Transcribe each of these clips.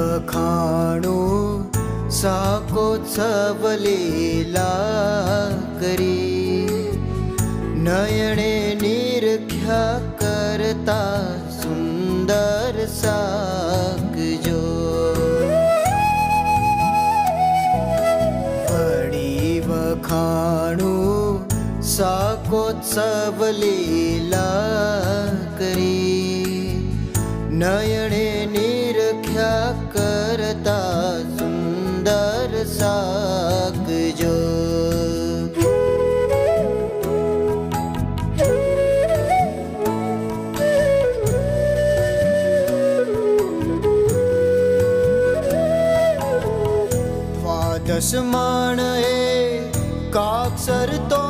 વખાણું સાકો લીલા કરી. નયણે નિરખ્યા કરતા સુંદર સાકજો ફળી વખાણું સાકો લીલા કરી. નયણે નિરખ્યા देखा करता सुंदर साक जो दस माण काक्षर तो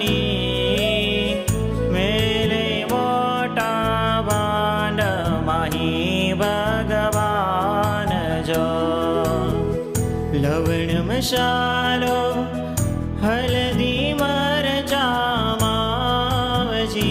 ी मेरे मोटा वहे भगव लवण मशलो हलदि मर जामावजी